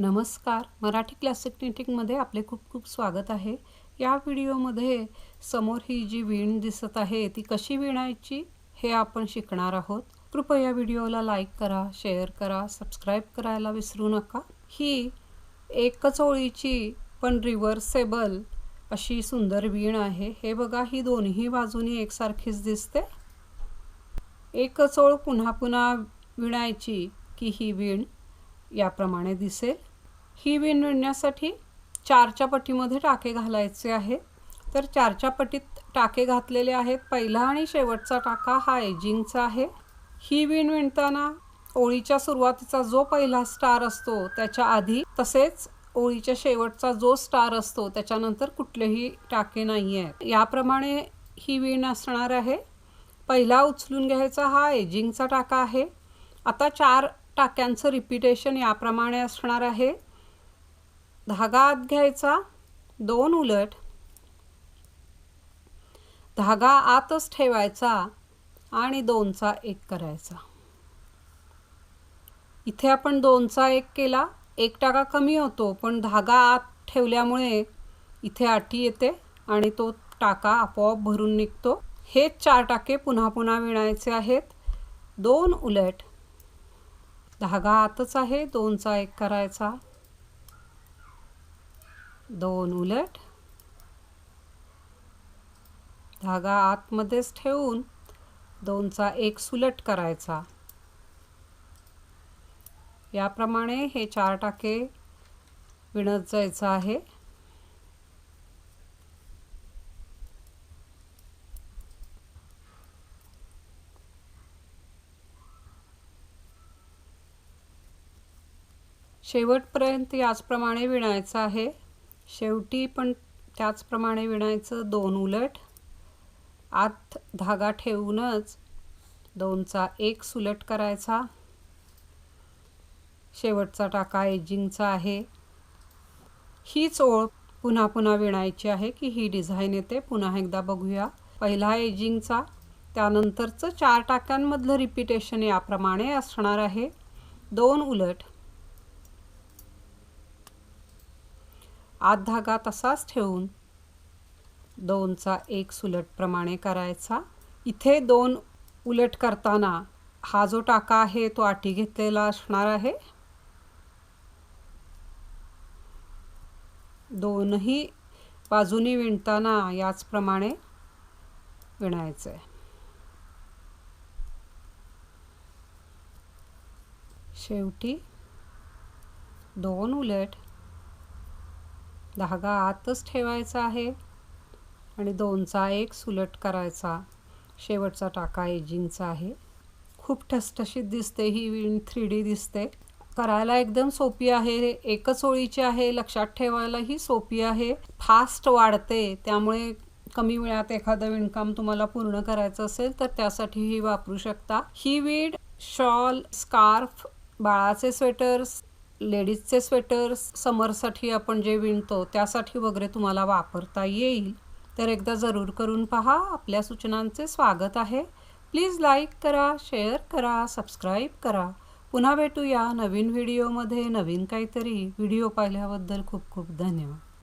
नमस्कार. मराठी क्लासिक निटिंगमध्ये आपले खूप खूप स्वागत आहे. या व्हिडिओमध्ये समोर ही जी वीण दिसत आहे ती कशी विणायची हे आपण शिकणार आहोत. कृपया व्हिडिओला लाईक करा शेअर करा सबस्क्राईब करायला विसरू नका. ही एकच ओळीची पण रिव्हर्सेबल अशी सुंदर वीण आहे. हे बघा ही दोन्ही बाजूनी एकसारखीच दिसते. एकच ओळ पुन्हा पुन्हा विणायची की ही वीण याप्रमाणे दिसेल. ही विण विणण्यासाठी चारच्या पट्टीमध्ये टाके घालायचे आहे तर चारच्या पट्टीत टाके घातलेले आहेत. पहिला आणि शेवटचा टाका हा एजिंगचा आहे. ही विण विणताना ओळीच्या सुरुवातीचा जो पहिला स्टार असतो त्याच्या आधी तसेच ओळीच्या शेवटचा जो स्टार असतो त्याच्यानंतर कुठलेही टाके नाही आहेत. याप्रमाणे ही विण असणार आहे. पहिला उचलून घ्यायचा हा एजिंगचा टाका आहे. आता चार टाक्यांचं रिपिटेशन याप्रमाणे असणार आहे. धागा आत घ्यायचा दोन उलट. धागा आतच ठेवायचा आणि दोनचा एक करायचा. इथे आपण दोनचा एक केला. एक टाका कमी होतो पण धागा आत ठेवल्यामुळे इथे आठी येते आणि तो टाका आपोआप भरून निघतो. हेच चार टाके पुन्हा पुन्हा विणायचे आहेत. दोन उलट. धागा आतच आहे दोनचा एक करायचा. दोन उलट. धागा आतमध्येच ठेवून दोनचा एक सुलट करायचा. याप्रमाणे हे चार टाके विणत जायचं आहे. शेवटपर्यंत याचप्रमाणे विणायचं आहे. शेवटी पण त्याचप्रमाणे विणायचं दोन उलट. आत धागा ठेवूनच दोनचा एक सुलट करायचा. शेवटचा टाका एजिंगचा आहे. हीच ओळ पुन्हा पुन्हा विणायची आहे की ही डिझाईन येते. पुन्हा एकदा बघूया. पहिला एजिंगचा त्यानंतरचं चार टाक्यांमधलं रिपिटेशन याप्रमाणे असणार आहे. दोन उलट. आत धागा तसाच ठेवून दोनचा एक सुलटप्रमाणे करायचा. इथे दोन उलट करताना हा जो टाका आहे तो आटी घेतलेला असणार आहे. दोनही बाजूनी विणताना याचप्रमाणे विणायचं. आहे शेवटी दोन उलट धागा आतच ठेवायचा आहे आणि दोनचा एक सुलट करायचा. शेवटचा टाका एजिंगचा आहे. खूप ठसठशीत दिसते ही विण थ्री डी दिसते. करायला एकदम सोपी आहे. एकच ओळीची आहे. लक्षात ठेवायलाही सोपी आहे. फास्ट वाढते. त्यामुळे कमी वेळात एखादं विणकाम तुम्हाला पूर्ण करायचं असेल तर त्यासाठी ही वापरू शकता. ही वीड शॉल स्कार्फ बाळाचे स्वेटर्स लेडीजचे स्वेटर्स समरसाठी आपण जे विणतो त्यासाठी वगैरे तुम्हाला वापरता येईल. तर एकदा जरूर करून पहा. आपल्या सूचनांचे स्वागत आहे. प्लीज लाईक करा शेअर करा सबस्क्राईब करा. पुन्हा भेटूया नवीन व्हिडिओमध्ये नवीन काहीतरी. व्हिडिओ पाहिल्याबद्दल खूप खूप धन्यवाद.